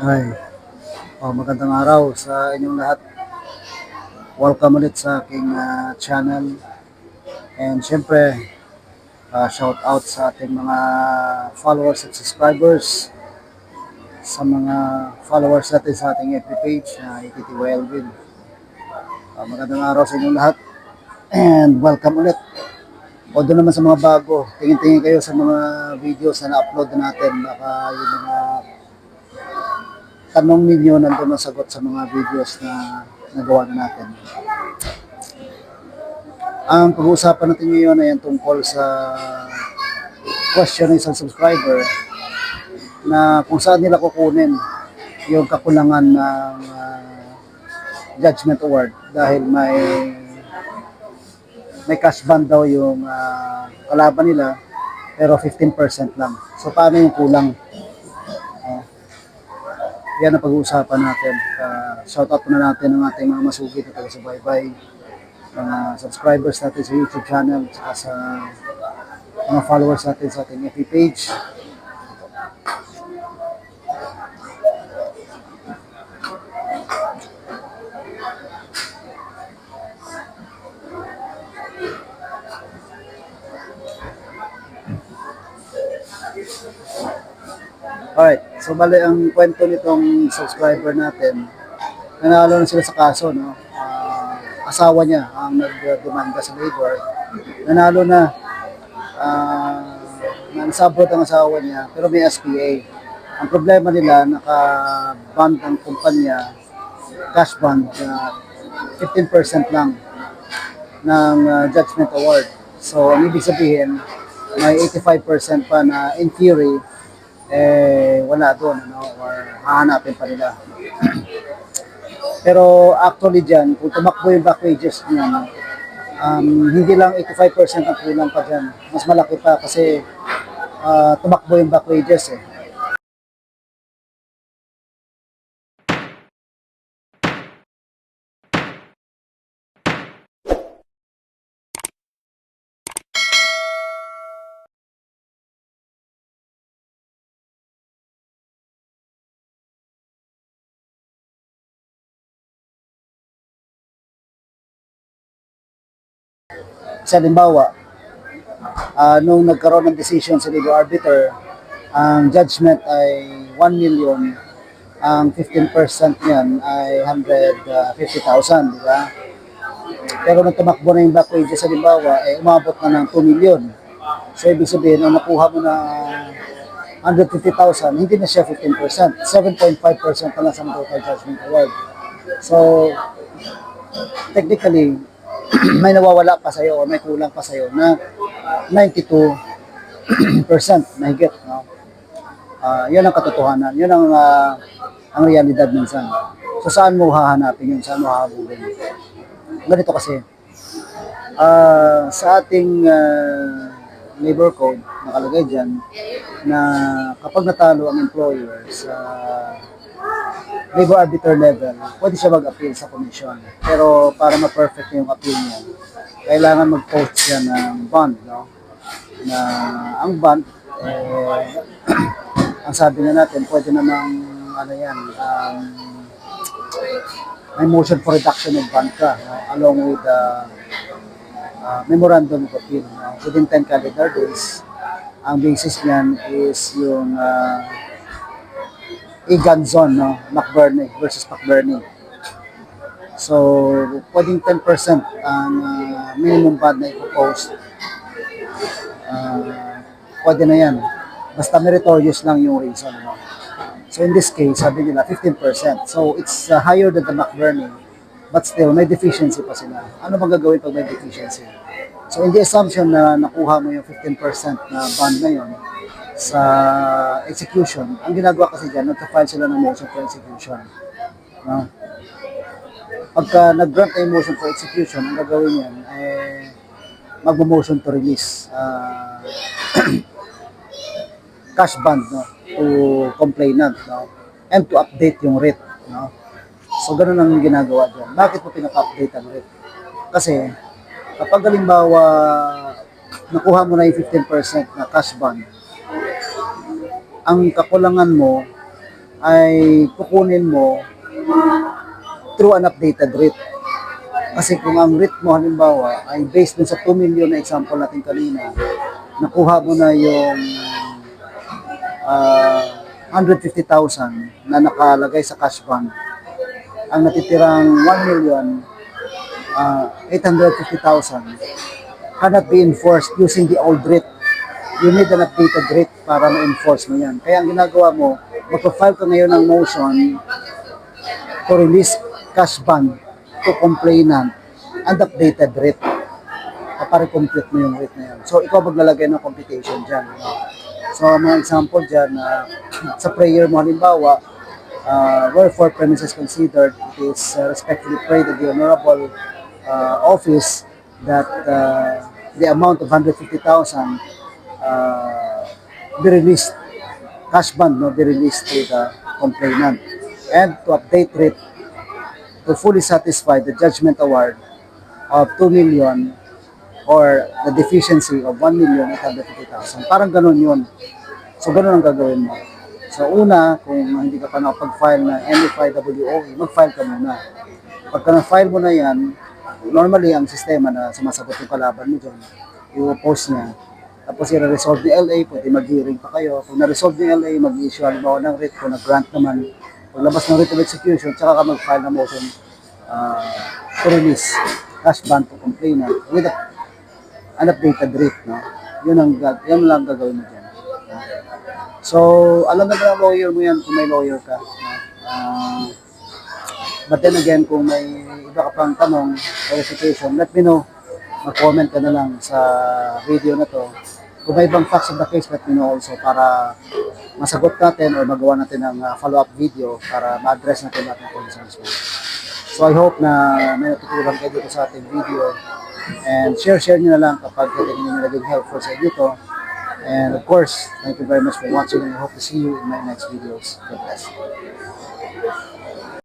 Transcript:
Ay, oh, magandang araw sa inyong lahat. Welcome ulit sa aking ah, channel. And syempre, ah, shout out sa ating mga followers at subscribers. Sa mga followers natin sa ating FB page na uh, ITT Wildwin. Ah, magandang araw sa inyong lahat. And welcome ulit. O doon naman sa mga bago, tingin-tingin kayo sa mga videos na na-upload na natin. Baka yung mga tanong ninyo nandun ang sagot sa mga videos na nagawa na natin. Ang pag-uusapan natin ngayon ay ang tungkol sa question ng isang subscriber na kung saan nila kukunin yung kakulangan ng ah, judgment award dahil may may cash band daw yung ah, kalaban nila pero 15% lang. So paano yung kulang? Ah, yan ang pag-uusapan natin. Uh, shout out na natin ang ating mga masugid na taga-subaybay, mga subscribers natin sa YouTube channel, at sa mga followers natin sa ating FB page. Alright, so bali ang kwento nitong subscriber natin, nanalo na sila sa kaso, no? Ah, asawa niya ang nagdemanda sa labor. Nanalo na, uh, nansabot ang asawa niya, pero may SPA. Ang problema nila, naka-band ang kumpanya, cash band, na 15% lang ng ah, judgment award. So, ang ibig sabihin, may 85% pa na in theory, eh, wala doon, ano, or hahanapin pa nila. Pero actually dyan, kung tumakbo yung back wages niya, um, hindi lang 85% ang kulang pa dyan. Mas malaki pa kasi ah, tumakbo yung back wages eh. Sa halimbawa, ah, nung nagkaroon ng decision sa legal arbiter, ang judgment ay 1 million, ang 15% niyan ay 150,000, di ba? Pero nung tumakbo na yung back wages sa halimbawa, eh, umabot na ng 2 million. So, ibig sabihin, nung nakuha mo na 150,000, hindi na siya 15%. 7.5% na lang sa total judgment award. So, technically, may nawawala pa sa'yo o may kulang pa sa'yo na 92% mahigit. No? Ah, yan ang katotohanan. Yan ang, ah, ang realidad minsan. So saan mo hahanapin yun? Saan mo hahabulin? Ganito kasi, ah, sa ating ah, labor code, nakalagay dyan, na kapag natalo ang employer sa labor arbiter level, pwede siya mag-appeal sa commission. Pero para ma-perfect yung appeal niya, kailangan mag-post siya ng bond, no? Na ang bond, eh, ang sabi na natin, pwede namang, ano yan, um, may motion for reduction of bond ka, no? along with the uh, memorandum of appeal. No? Within 10 calendar days, ang basis niyan is yung uh, Egan Zone, no? McBurney versus McBurney. So, pwedeng 10% ang uh, minimum bond na i-propose. Uh, pwede na yan. Basta meritorious lang yung reason. No? So, in this case, sabi nila 15%. So, it's uh, higher than the McBurney. But still, may deficiency pa sila. Ano bang gagawin pag may deficiency? So, in the assumption na nakuha mo yung 15% na bond na yun, sa execution, ang ginagawa kasi dyan, nagka-file sila ng motion for execution. No? Pagka nag-grant na motion for execution, ang gagawin yan, eh, mag-motion to release uh, cash bond no, to complainant no, and to update yung rate. No? So, ganun ang ginagawa dyan. Bakit mo pinaka-update ang rate? Kasi, kapag halimbawa, nakuha mo na yung 15% na cash bond, ang kakulangan mo ay kukunin mo through an updated rate. Kasi kung ang rate mo halimbawa ay based dun sa 2 million na example natin kanina, nakuha mo na yung ah, 150,000 na nakalagay sa cash bond. Ang natitirang 1 million, ah, 850,000 cannot be enforced using the old rate. You need an updated rate para ma-enforce mo yan. Kaya ang ginagawa mo, magpa-file ka ngayon ng motion to release cash bond to complainant and updated rate. Kapare-complete mo yung rate na yan. So, ikaw maglalagay ng computation dyan. no? So, mga example dyan, na sa prayer mo halimbawa, uh, wherefore premises considered, it is uh, respectfully prayed of the honorable uh, office that uh, the amount of 150,000 uh, be released, cash bond no, be released to the complainant and to update rate to fully satisfy the judgment award of 2 million or the deficiency of 1,850,000. Parang ganun yun. So, ganun ang gagawin mo. So, una, kung hindi ka pa nakapag-file na NFIWOE, mag-file ka muna. Pagka na-file mo na yan, normally ang sistema na sumasagot yung kalaban mo dyan, i-post niya. Tapos i-resolve ni LA, pwede mag-hearing pa kayo. Kung na-resolve ni LA, mag-issue halimbawa ng writ. Kung nag-grant naman, paglabas ng writ of execution, tsaka ka mag-file ng motion uh, to release cash bond to complainant with a, an updated rate. No? Yun, ang, yun lang gagawin mo dyan. no? So, alam na ba lawyer mo yan kung may lawyer ka? No? Ah, But then again, kung may iba ka pang tanong, clarification, let me know. Mag-comment ka na lang sa video na to. Kung may ibang facts of the case, let me know also para masagot natin or magawa natin ng uh, follow-up video para ma-address natin lahat ng concerns mo. So I hope na may natutunan kayo dito sa ating video. And share-share nyo na lang kapag hindi nyo naging helpful sa inyo to. And of course, thank you very much for watching and I hope to see you in my next videos. God bless.